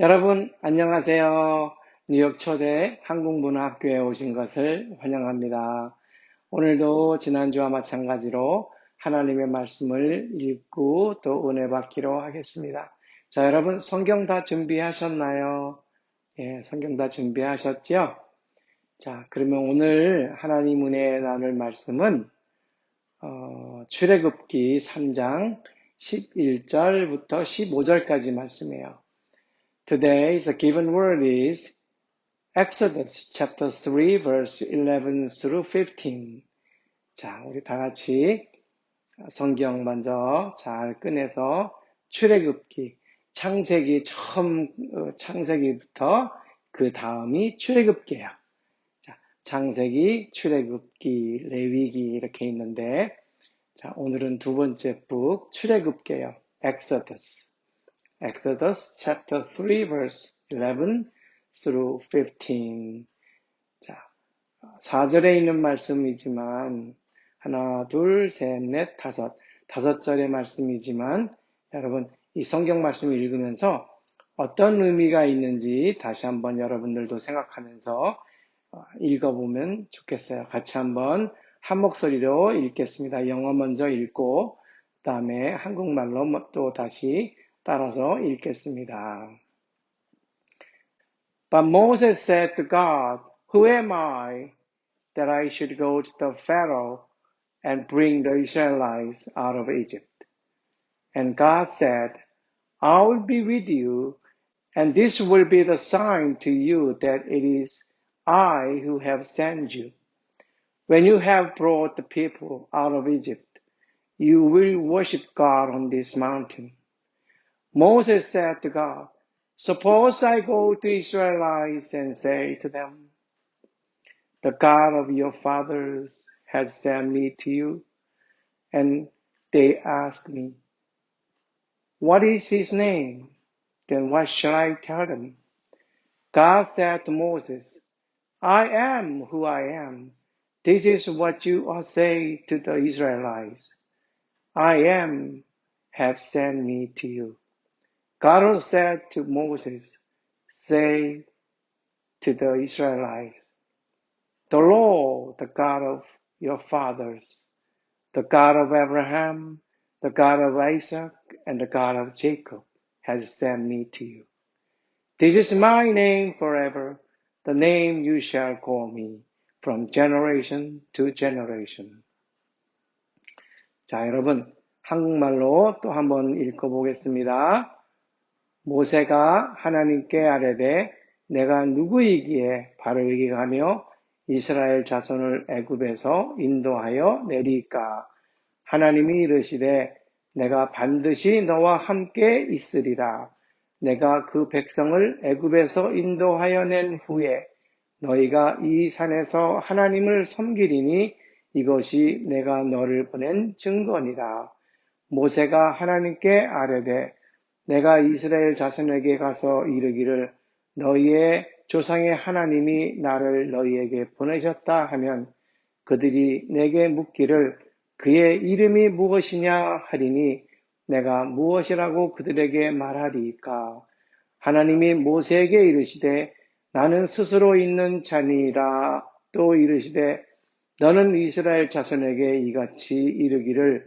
여러분, 안녕하세요. 뉴욕 초대 한국문화학교에 오신 것을 환영합니다. 오늘도 지난주와 마찬가지로 하나님의 말씀을 읽고 또 은혜 받기로 하겠습니다. 자, 여러분, 성경 다 준비하셨나요? 예, 성경 다 준비하셨죠? 자, 그러면 오늘 하나님 은혜 나눌 말씀은 어, 출애굽기 3장 11절부터 15절까지 말씀이에요. Today the given word is Exodus chapter 3 verse 11 through 15. 자, 우리 다 같이 성경 먼저 잘 꺼내서 출애굽기 창세기 처음 어, 창세기부터 그 다음이 출애굽기예요. 자, 창세기, 출애굽기, 레위기 이렇게 있는데 자, 오늘은 두 번째 북 출애굽기예요. Exodus. Exodus chapter 3 verse 11 through 15. 자, 4절에 있는 말씀이지만 하나, 둘, 셋, 넷, 다섯. 다섯 절의 말씀이지만 여러분 이 성경 말씀을 읽으면서 어떤 의미가 있는지 다시 한번 여러분들도 생각하면서 어, 읽어보면 좋겠어요. 같이 한번 한 목소리로 읽겠습니다. 영어 먼저 읽고 그 다음에 한국말로 또 다시 따라서 읽겠습니다. But Moses said to God, Who am I that I should go to the Pharaoh and bring the Israelites out of Egypt? And God said, I will be with you, and this will be the sign to you that it is I who have sent you. When you have brought the people out of Egypt, you will worship God on this mountain. Moses said to God, Suppose I go to Israelites and say to them, The God of your fathers has sent me to you. And they ask me, What is his name? Then what shall I tell them? God said to Moses, I am who I am. This is what you are saying to the Israelites. I am have sent me to you. God said to Moses, Say to the Israelites, The Lord, the God of your fathers, the God of Abraham, the God of Isaac, and the God of Jacob, has sent me to you. This is my name forever, the name you shall call me from generation to generation. 자, 여러분, 한국말로 또 한번 읽어보겠습니다. 모세가 하나님께 아뢰되 내가 누구이기에 바로 얘기하며 이스라엘 자손을 애굽에서 인도하여 내리까? 하나님이 이르시되 내가 반드시 너와 함께 있으리라. 내가 그 백성을 애굽에서 인도하여 낸 후에 너희가 이 산에서 하나님을 섬기리니 이것이 내가 너를 보낸 증거니라. 모세가 하나님께 아뢰되 내가 이스라엘 자손에게 가서 이르기를 너희의 조상의 하나님이 나를 너희에게 보내셨다 하면 그들이 내게 묻기를 그의 이름이 무엇이냐 하리니 내가 무엇이라고 그들에게 말하리까? 하나님이 모세에게 이르시되 나는 스스로 있는 자니라. 또 이르시되 너는 이스라엘 자손에게 이같이 이르기를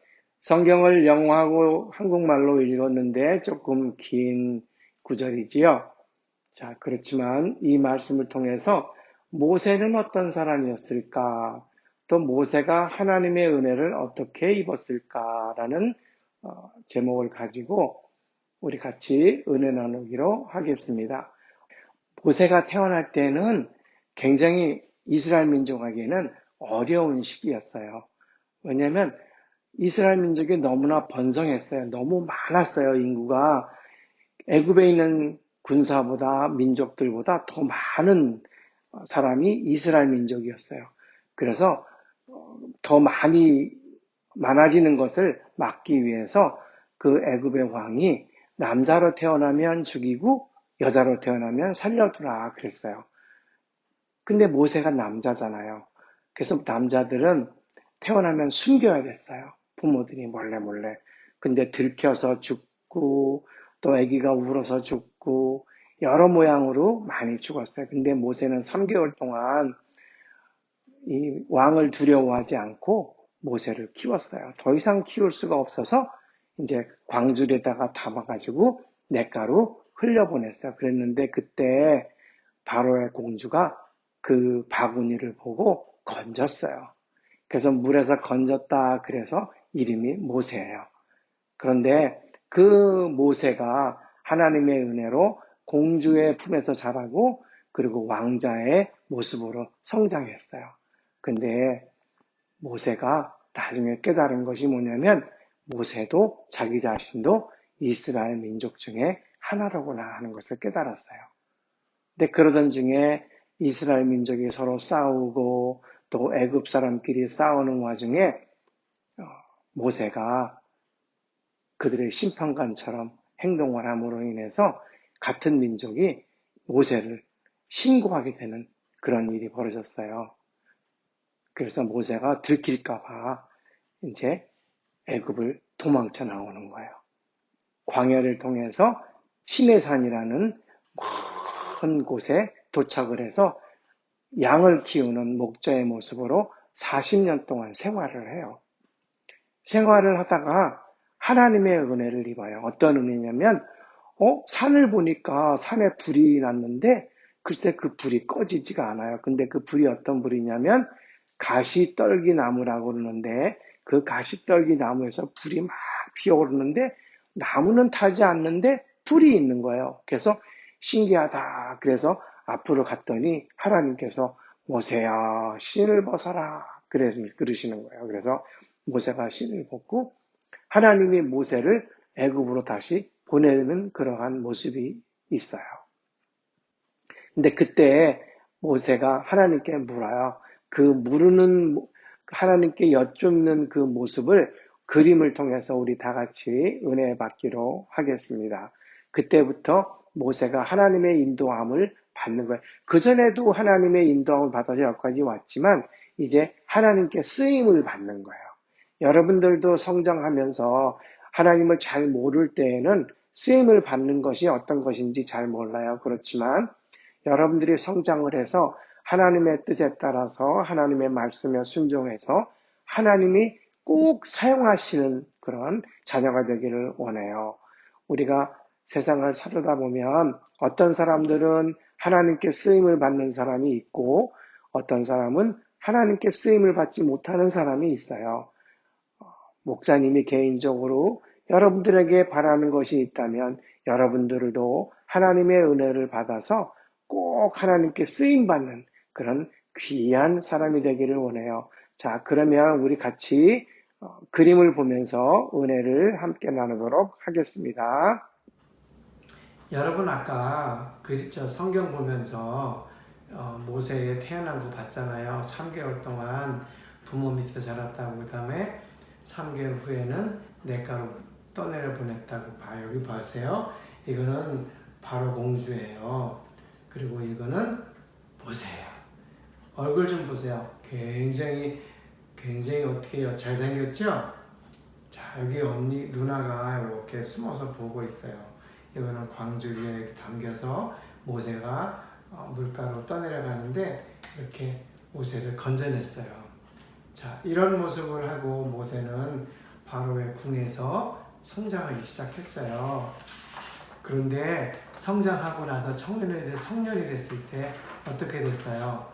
성경을 영어하고 한국말로 읽었는데 조금 긴 구절이지요. 자, 그렇지만 이 말씀을 통해서 모세는 어떤 사람이었을까? 또 모세가 하나님의 은혜를 어떻게 입었을까라는 어, 제목을 가지고 우리 같이 은혜 나누기로 하겠습니다. 모세가 태어날 때는 굉장히 이스라엘 민족에게는 어려운 시기였어요. 왜냐하면 이스라엘 민족이 너무나 번성했어요. 너무 많았어요, 인구가. 애굽에 있는 군사보다 민족들보다 더 많은 사람이 이스라엘 민족이었어요. 그래서 어, 더 많이 많아지는 것을 막기 위해서 그 애굽의 왕이 남자로 태어나면 죽이고 여자로 태어나면 살려두라 그랬어요. 근데 모세가 남자잖아요. 그래서 남자들은 태어나면 숨겨야 됐어요. 부모들이 몰래 몰래. 근데 들켜서 죽고 또 아기가 울어서 죽고 여러 모양으로 많이 죽었어요. 근데 모세는 3개월 동안 이 왕을 두려워하지 않고 모세를 키웠어요. 더 이상 키울 수가 없어서 이제 광줄에다가 담아가지고 냇가로 흘려보냈어요. 그랬는데 그때 바로의 공주가 그 바구니를 보고 건졌어요. 그래서 물에서 건졌다 그래서 이름이 모세예요. 그런데 그 모세가 하나님의 은혜로 공주의 품에서 자라고 그리고 왕자의 모습으로 성장했어요. 근데 모세가 나중에 깨달은 것이 뭐냐면 모세도 자기 자신도 이스라엘 민족 중에 하나로구나 하는 것을 깨달았어요. 근데 그러던 중에 이스라엘 민족이 서로 싸우고 또 애굽 사람끼리 싸우는 와중에 어, 모세가 그들의 심판관처럼 행동을 함으로 인해서 같은 민족이 모세를 신고하게 되는 그런 일이 벌어졌어요. 그래서 모세가 들킬까봐 이제 애굽을 도망쳐 나오는 거예요. 광야를 통해서 시내산이라는 큰 곳에 도착을 해서 양을 키우는 목자의 모습으로 40년 동안 생활을 해요. 생활을 하다가 하나님의 은혜를 입어요. 어떤 은혜냐면, 어, 산을 보니까 산에 불이 났는데, 글쎄 그 불이 꺼지지가 않아요. 근데 그 불이 어떤 불이냐면, 가시떨기 나무라고 그러는데, 그 가시떨기 나무에서 불이 막 피어오르는데, 나무는 타지 않는데, 불이 있는 거예요. 그래서 신기하다. 그래서 앞으로 갔더니 하나님께서 모세야 신을 벗어라. 그러시는 거예요. 그래서 모세가 신을 벗고 하나님이 모세를 애굽으로 다시 보내는 그러한 모습이 있어요. 근데 그때 모세가 하나님께 물어요. 그 물으는 하나님께 여쭙는 그 모습을 그림을 통해서 우리 다 같이 은혜 받기로 하겠습니다. 그때부터 모세가 하나님의 인도함을 받는 거예요. 그전에도 하나님의 인도함을 받아서 여기까지 왔지만 이제 하나님께 쓰임을 받는 거예요. 여러분들도 성장하면서 하나님을 잘 모를 때에는 쓰임을 받는 것이 어떤 것인지 잘 몰라요. 그렇지만 여러분들이 성장을 해서 하나님의 뜻에 따라서 하나님의 말씀에 순종해서 하나님이 꼭 사용하시는 그런 자녀가 되기를 원해요. 우리가 세상을 살다 보면 어떤 사람들은 하나님께 쓰임을 받는 사람이 있고 어떤 사람은 하나님께 쓰임을 받지 못하는 사람이 있어요. 목사님이 개인적으로 여러분들에게 바라는 것이 있다면 여러분들도 하나님의 은혜를 받아서 꼭 하나님께 쓰임 받는 그런 귀한 사람이 되기를 원해요. 자, 그러면 우리 같이 어, 그림을 보면서 은혜를 함께 나누도록 하겠습니다. 여러분 아까 그저 성경 보면서 어, 모세의 태어난 거 봤잖아요. 3개월 동안 부모 밑에 자랐다고 그다음에 3개월 후에는 내가로 떠내려 보냈다고 봐요. 여기 보세요. 이거는 바로 공주예요. 그리고 이거는 모세예요. 얼굴 좀 보세요. 굉장히 굉장히 어떻게 잘생겼죠? 자 여기 언니 누나가 이렇게 숨어서 보고 있어요. 이거는 광주리에 담겨서 모세가 어, 물가로 떠내려가는데 이렇게 모세를 건져냈어요. 자, 이런 모습을 하고 모세는 바로의 궁에서 성장하기 시작했어요. 그런데 성장하고 나서 청년이, 돼, 청년이 됐을 때 어떻게 됐어요?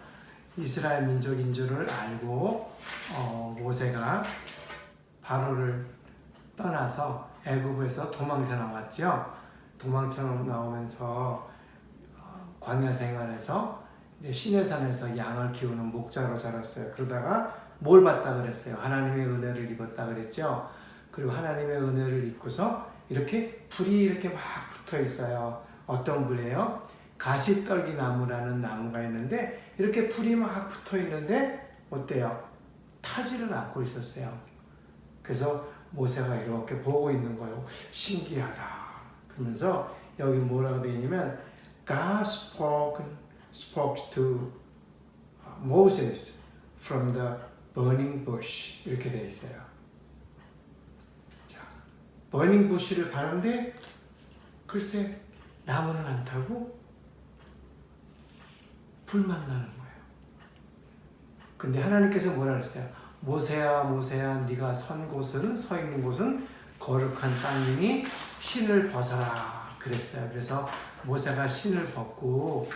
이스라엘 민족인 줄을 알고 어, 모세가 바로를 떠나서 애굽에서 도망쳐 나왔죠. 도망쳐 나오면서 어, 광야 생활에서 시내산에서 양을 키우는 목자로 자랐어요. 그러다가 뭘 받다 그랬어요? 하나님의 은혜를 입었다 그랬죠. 그리고 하나님의 은혜를 입고서 이렇게 불이 이렇게 막 붙어 있어요. 어떤 불이에요? 가시떨기 나무라는 나무가 있는데 이렇게 불이 막 붙어 있는데 어때요? 타지를 않고 있었어요. 그래서 모세가 이렇게 보고 있는 거예요. 신기하다. 그러면서 여기 뭐라고 되어 있냐면 God spoke, spoke to Moses from the burning bush 이렇게 되어 있어요. 자, burning bush를 가는데 글쎄 나무는 안 타고 불만 나는 거예요. 근데 하나님께서 뭐라 그랬어요? 모세야 모세야 네가 선 곳은 서 있는 곳은 거룩한 땅이니 신을 벗어라 그랬어요. 그래서 모세가 신을 벗고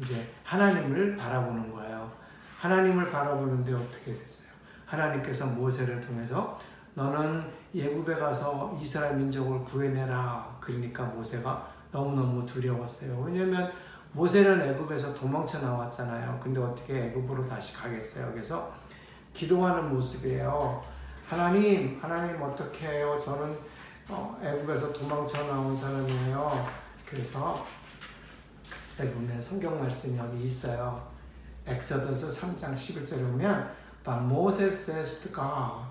이제 하나님을 바라보는 거예요. 하나님을 바라보는데 어떻게 됐어요? 하나님께서 모세를 통해서 너는 예굽에 가서 이스라엘 민족을 구해내라. 그러니까 모세가 너무너무 두려웠어요. 왜냐면 모세는 애굽에서 도망쳐 나왔잖아요. 근데 어떻게 애굽으로 다시 가겠어요? 그래서 기도하는 모습이에요. 하나님, 하나님 어떻게 해요? 저는 어, 애굽에서 도망쳐 나온 사람이에요. 그래서 여기 보면 성경 말씀이 여기 있어요. 엑소더스 3장 11절에 보면 But Moses says to God,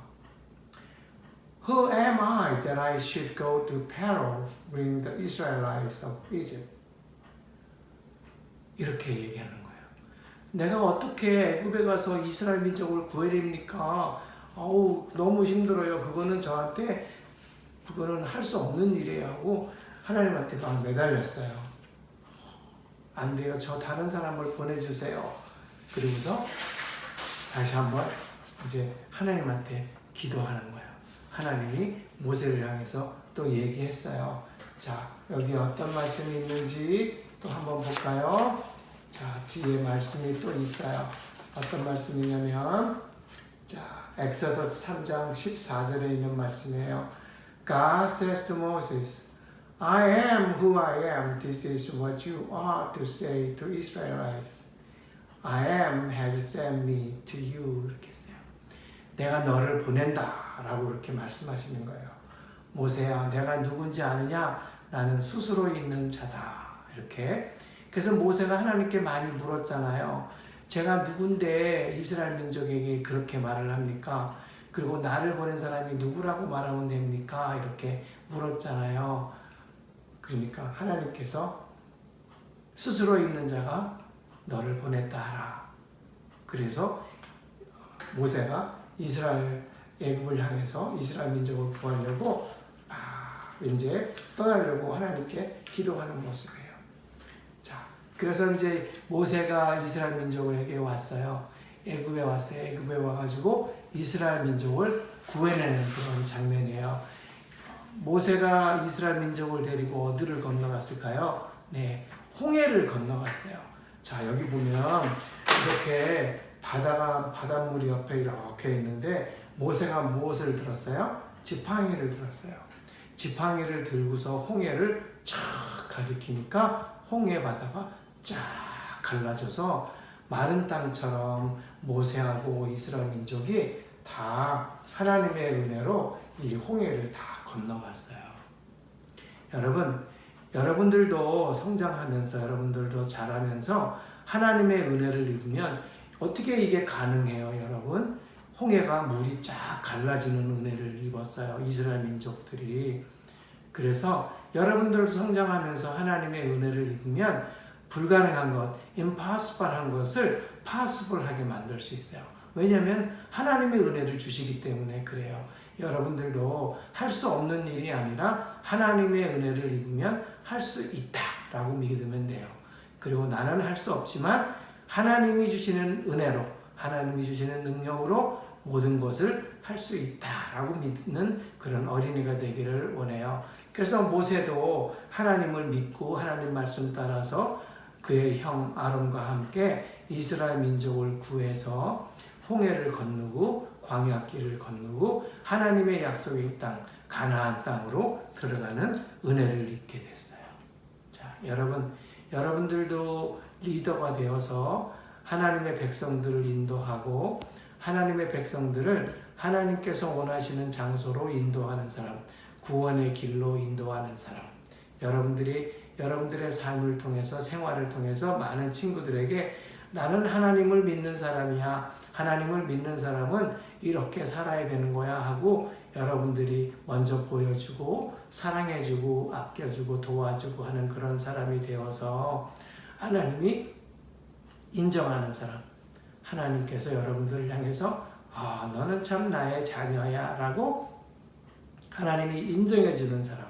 Who am I that I should go to Pharaoh, bring the Israelites of Egypt? 이렇게 얘기하는 거예요. 내가 어떻게 애굽에 가서 이스라엘 민족을 구해냅니까? 아우 너무 힘들어요. 그거는 저한테 그거는 할 수 없는 일이에요 하고 하나님한테 막 매달렸어요. 안 돼요. 저 다른 사람을 보내주세요. 그리고서 다시 한번 이제 하나님한테 기도하는 거예요. 하나님이 모세를 향해서 또 얘기했어요. 자, 여기 어떤 말씀이 있는지 또 한번 볼까요? 자, 뒤에 말씀이 또 있어요. 어떤 말씀이냐면, 자, 엑소더스 3장 14절에 있는 말씀이에요. God says to Moses, I am who I am. This is what you are to say to Israelites. I am has sent me to you. 이렇게 했어요. 내가 너를 보낸다. 라고 이렇게 말씀하시는 거예요. 모세야, 내가 누군지 아느냐? 나는 스스로 있는 자다. 이렇게. 그래서 모세가 하나님께 많이 물었잖아요. 제가 누군데 이스라엘 민족에게 그렇게 말을 합니까? 그리고 나를 보낸 사람이 누구라고 말하면 됩니까? 이렇게 물었잖아요. 그러니까 하나님께서 스스로 있는 자가 너를 보냈다 하라. 그래서 모세가 이스라엘 애굽을 향해서 이스라엘 민족을 구하려고 아, 이제 떠나려고 하나님께 기도하는 모습이에요. 자, 그래서 이제 모세가 이스라엘 민족에게 왔어요. 애굽에 왔어요. 애굽에 와가지고 이스라엘 민족을 구해내는 그런 장면이에요. 모세가 이스라엘 민족을 데리고 어디를 건너갔을까요? 네, 홍해를 건너갔어요. 자, 여기 보면 이렇게 바다가 바닷물이 옆에 이렇게 있는데 모세가 무엇을 들었어요? 지팡이를 들었어요. 지팡이를 들고서 홍해를 쫙 가리키니까 홍해 바다가 쫙 갈라져서 마른 땅처럼 모세하고 이스라엘 민족이 다 하나님의 은혜로 이 홍해를 다 건너갔어요. 여러분, 여러분들도 성장하면서 여러분들도 자라면서 하나님의 은혜를 입으면 어떻게 이게 가능해요, 여러분? 홍해가 물이 쫙 갈라지는 은혜를 입었어요. 이스라엘 민족들이. 그래서 여러분들 성장하면서 하나님의 은혜를 입으면 불가능한 것, impossible한 것을 possible하게 만들 수 있어요. 왜냐하면 하나님의 은혜를 주시기 때문에 그래요. 여러분들도 할 수 없는 일이 아니라 하나님의 은혜를 입으면 할 수 있다라고 믿으면 돼요. 그리고 나는 할 수 없지만 하나님이 주시는 은혜로 하나님이 주시는 능력으로 모든 것을 할 수 있다라고 믿는 그런 어린이가 되기를 원해요. 그래서 모세도 하나님을 믿고 하나님 말씀 따라서 그의 형 아론과 함께 이스라엘 민족을 구해서 홍해를 건너고 광야길을 건너고 하나님의 약속의 땅 가나안 땅으로 들어가는 은혜를 입게 됐어요. 자, 여러분 여러분들도 리더가 되어서 하나님의 백성들을 인도하고 하나님의 백성들을 하나님께서 원하시는 장소로 인도하는 사람, 구원의 길로 인도하는 사람. 여러분들이 여러분들의 삶을 통해서 생활을 통해서 많은 친구들에게 나는 하나님을 믿는 사람이야. 하나님을 믿는 사람은 이렇게 살아야 되는 거야 하고 여러분들이 먼저 보여주고 사랑해주고 아껴주고 도와주고 하는 그런 사람이 되어서 하나님이 인정하는 사람. 하나님께서 여러분들을 향해서 아, 너는 참 나의 자녀야 라고 하나님이 인정해 주는 사람.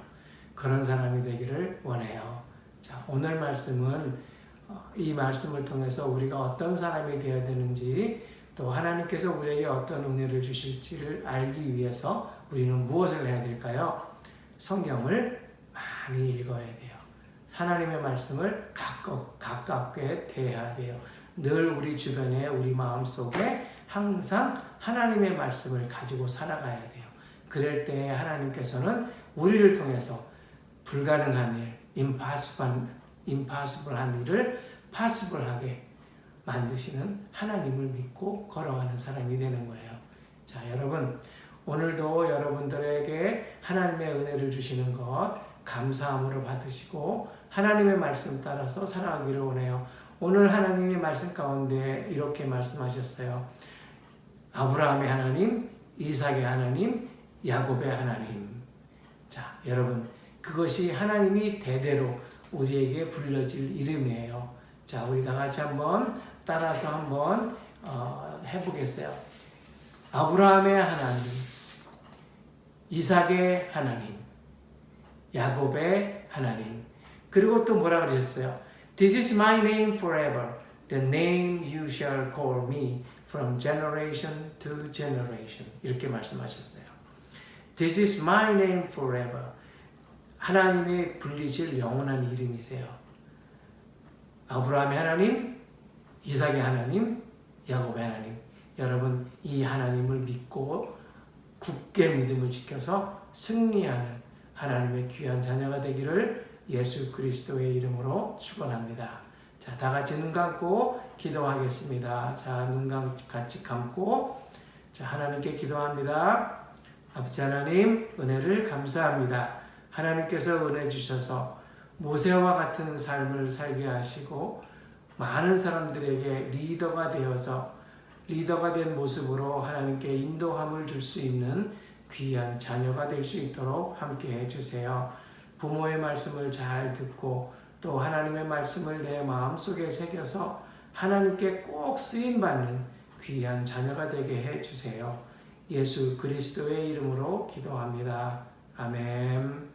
그런 사람이 되기를 원해요. 자, 오늘 말씀은 어, 이 말씀을 통해서 우리가 어떤 사람이 되어야 되는지 또 하나님께서 우리에게 어떤 은혜를 주실지를 알기 위해서 우리는 무엇을 해야 될까요? 성경을 많이 읽어야 돼요. 하나님의 말씀을 가깝, 가깝게 대해야 돼요. 늘 우리 주변에 우리 마음 속에 항상 하나님의 말씀을 가지고 살아가야 돼요. 그럴 때 하나님께서는 우리를 통해서 불가능한 일, impossible, impossible한 일을 possible하게 만드시는 하나님을 믿고 걸어가는 사람이 되는 거예요. 자, 여러분 오늘도 여러분들에게 하나님의 은혜를 주시는 것 감사함으로 받으시고 하나님의 말씀 따라서 살아가기를 원해요. 오늘 하나님의 말씀 가운데 이렇게 말씀하셨어요. 아브라함의 하나님, 이삭의 하나님, 야곱의 하나님. 자, 여러분 그것이 하나님이 대대로 우리에게 불려질 이름이에요. 자, 우리 다 같이 한번 따라서 한번 어, 해보겠어요. 아브라함의 하나님, 이삭의 하나님, 야곱의 하나님. 그리고 또 뭐라 그러셨어요? This is my name forever, the name you shall call me from generation to generation. 이렇게 말씀하셨어요. This is my name forever. 하나님의 불리실 영원한 이름이세요. 아브라함의 하나님, 이삭의 하나님, 야곱의 하나님. 여러분 이 하나님을 믿고 굳게 믿음을 지켜서 승리하는 하나님의 귀한 자녀가 되기를 예수 그리스도의 이름으로 축원합니다. 자, 다 같이 눈 감고 기도하겠습니다. 자, 눈 같이 감고 자, 하나님께 기도합니다. 아버지 하나님 은혜를 감사합니다. 하나님께서 은혜 주셔서 모세와 같은 삶을 살게 하시고 많은 사람들에게 리더가 되어서 리더가 된 모습으로 하나님께 인도함을 줄 수 있는 귀한 자녀가 될 수 있도록 함께 해주세요. 부모의 말씀을 잘 듣고 또 하나님의 말씀을 내 마음속에 새겨서 하나님께 꼭 쓰임받는 귀한 자녀가 되게 해주세요. 예수 그리스도의 이름으로 기도합니다. 아멘.